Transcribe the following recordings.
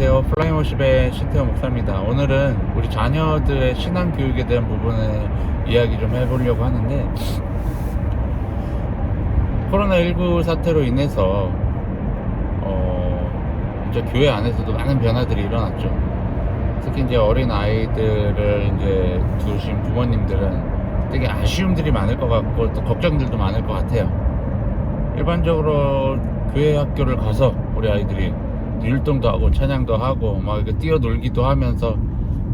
안녕하세요. 플라이머십의 신태호 목사입니다. 오늘은 우리 자녀들의 신앙 교육에 대한 부분에 이야기 좀 해보려고 하는데, 코로나19 사태로 인해서, 어, 이제 교회 안에서도 많은 변화들이 일어났죠. 특히 이제 어린 아이들을 이제 두신 부모님들은 되게 아쉬움들이 많을 것 같고, 또 걱정들도 많을 것 같아요. 일반적으로 교회 학교를 가서 우리 아이들이 율동도 하고 찬양도 하고 막 뛰어놀기도 하면서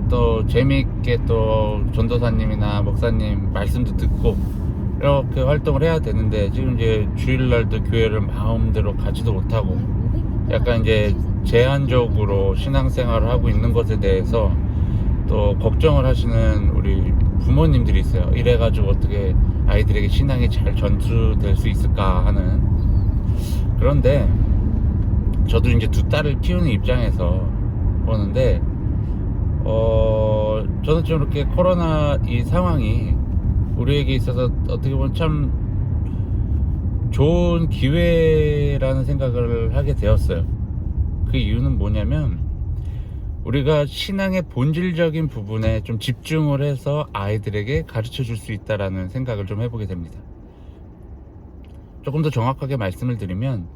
또 재미있게 또 전도사님이나 목사님 말씀도 듣고 이렇게 활동을 해야 되는데 지금 이제 주일날도 교회를 마음대로 가지도 못하고 약간 이제 제한적으로 신앙생활을 하고 있는 것에 대해서 또 걱정을 하시는 우리 부모님들이 있어요. 이래가지고 어떻게 아이들에게 신앙이 잘 전수될 수 있을까 하는 그런데 저도 이제 두 딸을 키우는 입장에서 보는데 어 저는 좀 이렇게 코로나 이 상황이 우리에게 있어서 어떻게 보면 참 좋은 기회라는 생각을 하게 되었어요. 그 이유는 뭐냐면 우리가 신앙의 본질적인 부분에 좀 집중을 해서 아이들에게 가르쳐 줄 수 있다라는 생각을 좀 해보게 됩니다. 조금 더 정확하게 말씀을 드리면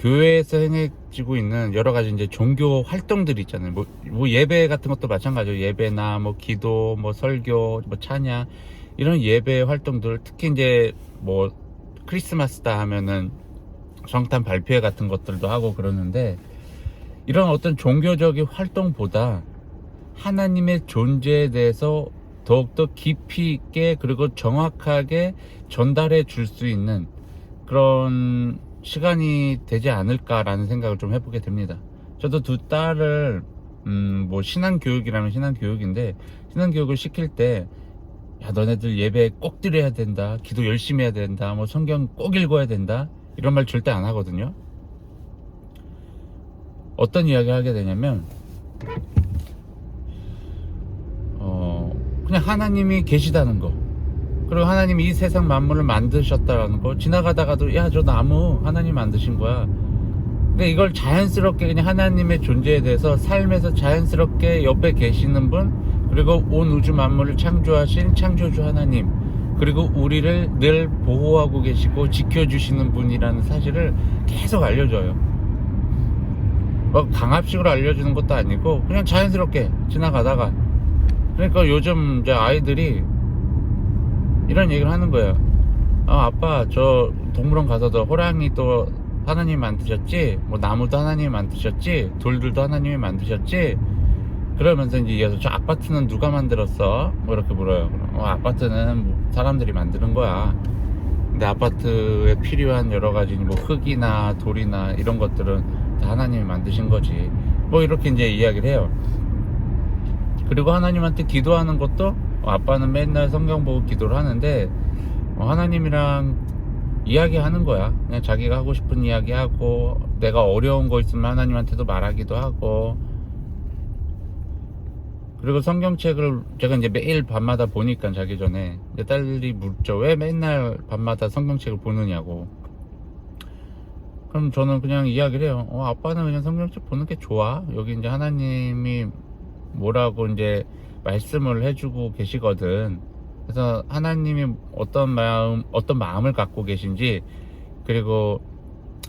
교회에서 행해지고 있는 여러 가지 이제 종교 활동들이 있잖아요. 뭐, 뭐 예배 같은 것도 마찬가지로 예배나 뭐 기도, 뭐 설교, 뭐 찬양 이런 예배 활동들 특히 이제 뭐 크리스마스다 하면은 성탄 발표회 같은 것들도 하고 그러는데 이런 어떤 종교적인 활동보다 하나님의 존재에 대해서 더욱더 깊이 있게 그리고 정확하게 전달해 줄 수 있는 그런 시간이 되지 않을까라는 생각을 좀 해보게 됩니다. 저도 두 딸을 음, 뭐 신앙 교육이라면 신앙 교육인데 신앙 교육을 시킬 때 야, 너네들 예배 꼭 드려야 된다. 기도 열심히 해야 된다. 뭐 성경 꼭 읽어야 된다. 이런 말 절대 안 하거든요. 어떤 이야기 하게 되냐면, 어, 그냥 하나님이 계시다는 거. 그리고 하나님이 이 세상 만물을 만드셨다라는 거. 지나가다가도, 야, 저 나무 하나님 만드신 거야. 근데 이걸 자연스럽게 그냥 하나님의 존재에 대해서 삶에서 자연스럽게 옆에 계시는 분, 그리고 온 우주 만물을 창조하신 창조주 하나님, 그리고 우리를 늘 보호하고 계시고 지켜주시는 분이라는 사실을 계속 알려줘요. 뭐 강압식으로 알려주는 것도 아니고 그냥 자연스럽게 지나가다가 그러니까 요즘 이제 아이들이 이런 얘기를 하는 거예요. 아, 아빠 저 동물원 가서도 호랑이 또 하나님이 만드셨지? 뭐 나무도 하나님이 만드셨지? 돌들도 하나님이 만드셨지? 그러면서 이제 이어서 저 아파트는 누가 만들었어? 뭐 이렇게 물어요. 어, 아파트는 뭐 사람들이 만드는 거야. 근데 아파트에 필요한 여러 가지 뭐 흙이나 돌이나 이런 것들은 다 하나님이 만드신 거지. 뭐 이렇게 이제 이야기를 해요. 그리고 하나님한테 기도하는 것도 어, 아빠는 맨날 성경 보고 기도를 하는데 어, 하나님이랑 이야기하는 거야. 그냥 자기가 하고 싶은 이야기 하고 내가 어려운 거 있으면 하나님한테도 말하기도 하고 그리고 성경책을 제가 이제 매일 밤마다 보니까 자기 전에 이제 딸이 묻죠. 왜 맨날 밤마다 성경책을 보느냐고. 그럼 저는 그냥 이야기를 해요. 어, 아빠는 그냥 성경책 보는 게 좋아. 여기 이제 하나님이 뭐라고 이제 말씀을 해주고 계시거든. 그래서 하나님이 어떤 마음, 어떤 마음을 갖고 계신지, 그리고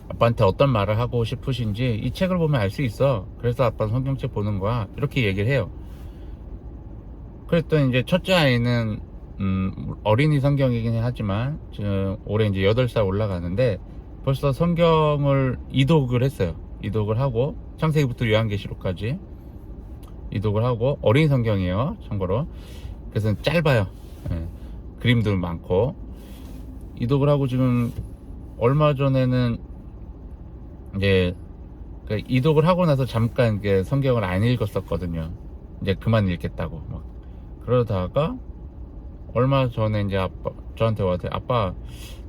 아빠한테 어떤 말을 하고 싶으신지 이 책을 보면 알 수 있어. 그래서 아빠는 성경책 보는 거야. 이렇게 얘기를 해요. 그랬더니 이제 첫째 아이는 음, 어린이 성경이긴 하지만 지금 올해 이제 8살 올라가는데 벌써 성경을 이독을 했어요. 이독을 하고 창세기부터 요한계시록까지 이독을 하고 어린이 성경이에요. 참고로. 그래서 짧아요. 예, 그림도 많고 이독을 하고 지금 얼마 전에는 이제 그 이독을 하고 나서 잠깐 이게 성경을 안 읽었었거든요. 이제 그만 읽겠다고 막 그러다가 얼마 전에 이제 아빠 저한테 와서 아빠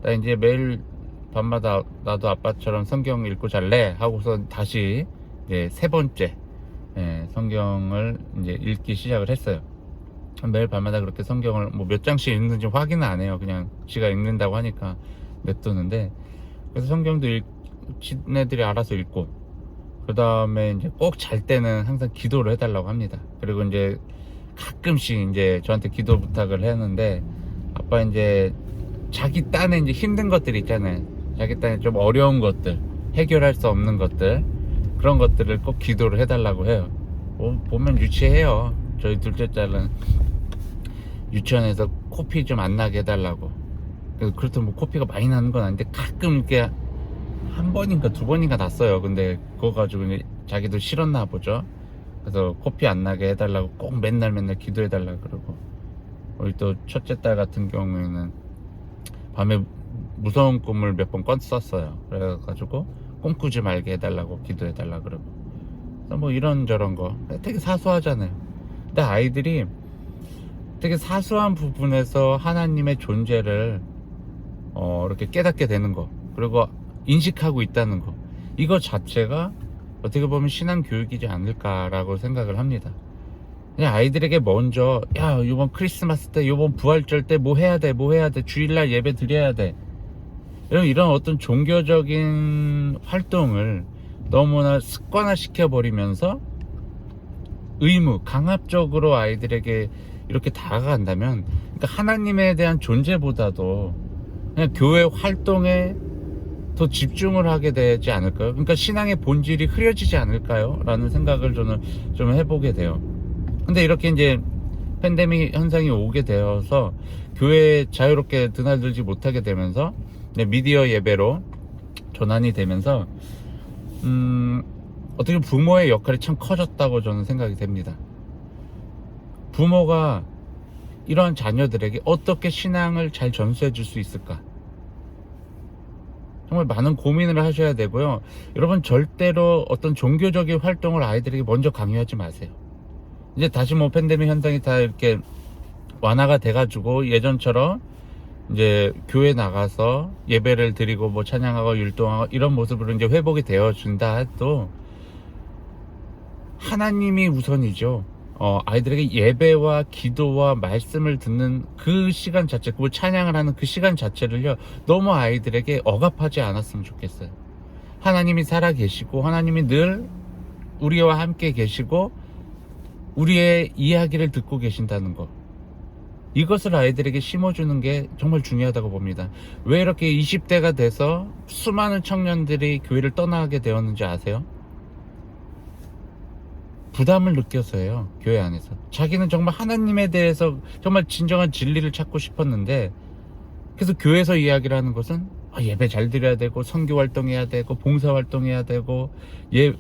나 이제 매일 밤마다 나도 아빠처럼 성경 읽고 잘래 하고서 다시 이제 세 번째 예, 성경을 이제 읽기 시작을 했어요. 매일 밤마다 그렇게 성경을 뭐 몇 장씩 읽는지 확인은 안 해요. 그냥 지가 읽는다고 하니까 냅두는데 그래서 성경도 읽, 지네들이 알아서 읽고 그 다음에 이제 꼭 잘 때는 항상 기도를 해달라고 합니다. 그리고 이제 가끔씩 이제 저한테 기도 부탁을 했는데 아빠 이제 자기 딴에 이제 힘든 것들 있잖아요. 자기 딴에 좀 어려운 것들, 해결할 수 없는 것들 그런 것들을 꼭 기도를 해달라고 해요. 보- 보면 유치해요. 저희 둘째 딸은 유치원에서 코피 좀 안 나게 해달라고. 그- 그렇다고 뭐 코피가 많이 나는 건 아닌데 가끔 이렇게 한 번인가 두 번인가 났어요. 근데 그거 가지고 자기도 싫었나 보죠. 그래서 코피 안 나게 해달라고 꼭 맨날 맨날 기도해달라 그러고 우리 또 첫째 딸 같은 경우에는 밤에 무서운 꿈을 몇 번 꿨었어요. 그래가지고 꿈꾸지 말게 해달라고 기도해달라 그러고 뭐 이런저런 거 되게 사소하잖아요. 근데 아이들이 되게 사소한 부분에서 하나님의 존재를 어, 이렇게 깨닫게 되는 거 그리고 인식하고 있다는 거 이거 자체가 어떻게 보면 신앙 교육이지 않을까라고 생각을 합니다. 그냥 아이들에게 먼저 야 이번 크리스마스 때 이번 부활절 때 뭐 해야 돼 뭐 해야 돼 주일날 예배 드려야 돼 이런 이런 어떤 종교적인 활동을 너무나 습관화 시켜버리면서 의무 강압적으로 아이들에게 이렇게 다가간다면 그러니까 하나님에 대한 존재보다도 그냥 교회 활동에 더 집중을 하게 되지 않을까요? 그러니까 신앙의 본질이 흐려지지 않을까요? 라는 생각을 저는 좀 해보게 돼요. 근데 이렇게 이제 팬데믹 현상이 오게 되어서 교회에 자유롭게 드나들지 못하게 되면서 이제 미디어 예배로 전환이 되면서 음 어떻게 부모의 역할이 참 커졌다고 저는 생각이 됩니다. 부모가 이러한 자녀들에게 어떻게 신앙을 잘 전수해 줄 수 있을까? 정말 많은 고민을 하셔야 되고요. 여러분 절대로 어떤 종교적인 활동을 아이들에게 먼저 강요하지 마세요. 이제 다시 뭐 팬데믹 현상이 다 이렇게 완화가 돼가지고 예전처럼 이제 교회 나가서 예배를 드리고 뭐 찬양하고 율동하고 이런 모습으로 이제 회복이 되어 준다 해도 하나님이 우선이죠. 어, 아이들에게 예배와 기도와 말씀을 듣는 그 시간 자체, 그 찬양을 하는 그 시간 자체를요, 너무 아이들에게 억압하지 않았으면 좋겠어요. 하나님이 살아 계시고, 하나님이 늘 우리와 함께 계시고, 우리의 이야기를 듣고 계신다는 것. 이것을 아이들에게 심어주는 게 정말 중요하다고 봅니다. 왜 이렇게 20대가 돼서 수많은 청년들이 교회를 떠나게 되었는지 아세요? 부담을 느껴서예요. 교회 안에서. 자기는 정말 하나님에 대해서 정말 진정한 진리를 찾고 싶었는데 그래서 교회에서 이야기를 하는 것은 아, 예배 잘 드려야 되고 선교 활동해야 되고 봉사 활동해야 되고 예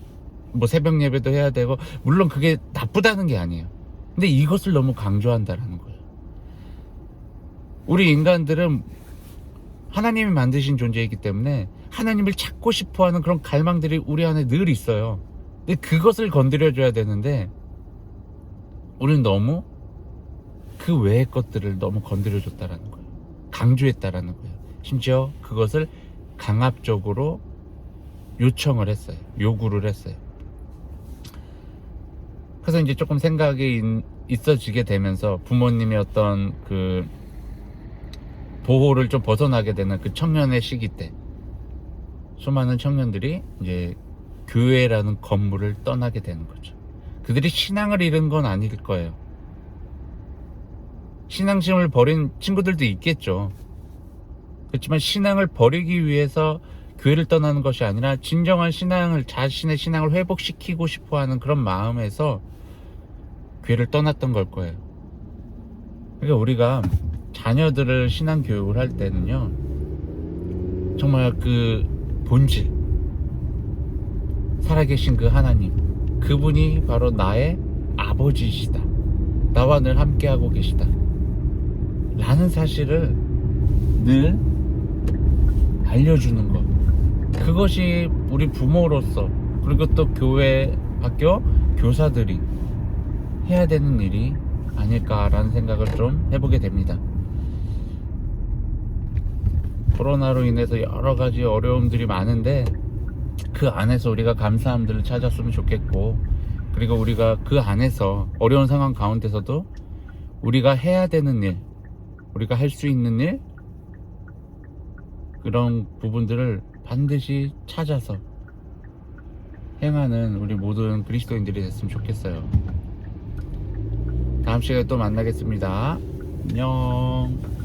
뭐 새벽 예배도 해야 되고 물론 그게 나쁘다는 게 아니에요. 근데 이것을 너무 강조한다라는 거예요. 우리 인간들은 하나님이 만드신 존재이기 때문에 하나님을 찾고 싶어 하는 그런 갈망들이 우리 안에 늘 있어요. 근데 그것을 건드려줘야 되는데, 우리는 너무 그 외의 것들을 너무 건드려줬다라는 거예요. 강조했다라는 거예요. 심지어 그것을 강압적으로 요청을 했어요. 요구를 했어요. 그래서 이제 조금 생각이 있- 있어지게 되면서 부모님의 어떤 그 보호를 좀 벗어나게 되는 그 청년의 시기 때 수많은 청년들이 이제 교회라는 건물을 떠나게 되는 거죠. 그들이 신앙을 잃은 건 아닐 거예요. 신앙심을 버린 친구들도 있겠죠. 그렇지만 신앙을 버리기 위해서 교회를 떠나는 것이 아니라 진정한 신앙을 자신의 신앙을 회복시키고 싶어 하는 그런 마음에서 교회를 떠났던 걸 거예요. 그러니까 우리가 자녀들을 신앙 교육을 할 때는요. 정말 그 본질 살아계신 그 하나님 그분이 바로 나의 아버지시다. 나와 늘 함께하고 계시다. 라는 사실을 늘 알려주는 것. 그것이 우리 부모로서 그리고 또 교회, 학교, 교사들이 해야 되는 일이 아닐까라는 생각을 좀 해보게 됩니다. 코로나로 인해서 여러 가지 어려움들이 많은데 그 안에서 우리가 감사함들을 찾았으면 좋겠고 그리고 우리가 그 안에서 어려운 상황 가운데서도 우리가 해야 되는 일 우리가 할 수 있는 일 그런 부분들을 반드시 찾아서 행하는 우리 모든 그리스도인들이 됐으면 좋겠어요. 다음 시간에 또 만나겠습니다. 안녕.